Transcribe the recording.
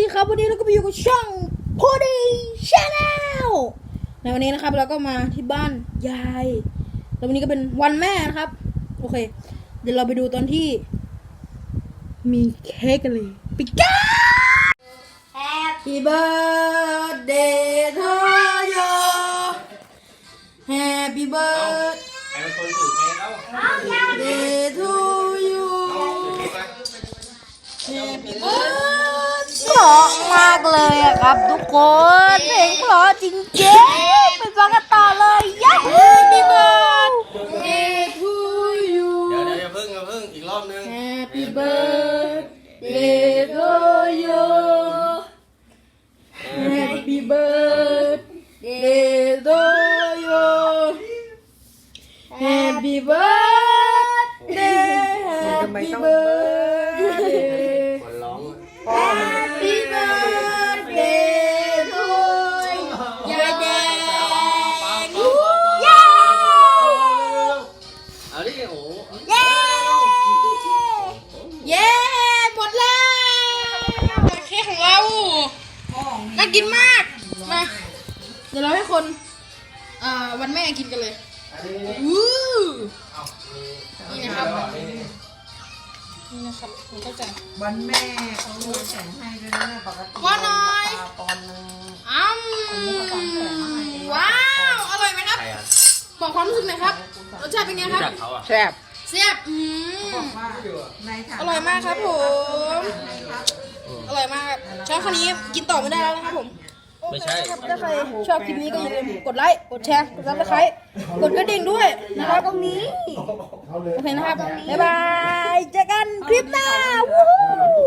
ดีครับวันนี้เราก็มาอยู่กับช่องพอดีชาแนลในวันนี้นะครับเราก็มาที่บ้านยายแล้ววันนี้ก็เป็นวันแม่นะครับ โอเค เดี๋ยวเราไปดูตอนที่ มีเค้กกันเลยปิก้า Happy birthday to you Happy birthday ใครเป็นคนถือเค้กแล้ว to เพราะมากเลยอะครับ ทุกคนเพลงเพราะจริงๆไปฟังกันต่อเลยยัก Happy birthday to you เดี๋ยวเดี๋ยวอย่าเพิ่งอย่าเพิ่งอีกรอบนึง Happy birthday to you Happy birthday to you Happy birthday Happy birthday คนร้อง Happy กินมาก มา เดี๋ยวเราให้คนเอ่อวันแม่กินกันเลยวู้นี่นะครับนี่นะครับผมเข้าใจวันแม่เขาแต่งให้ด้วยนะปกติว่าหน่อยตาตอนนึงอ้ำว้าว อร่อยไหมครับใครอะบอกความรู้สึกหน่อยครับ รสชาติเป็นไงครับจักเขาอะแซ่บเสียบอืมว่าในฐานะอร่อยมากครับผม ใช้คราวนี้กินต่อไม่ได้แล้วนะครับผมไม่ใช่ครับถ้าใครชอบคลิปนี้ก็อย่าลืมกดไลค์กดแชร์กดซับสไครต์กดกระดิ่งด้วยนะครับตรงนี้โอเคนะครับบ๊ายบายเจอกันคลิปหน้าวู้ฮู้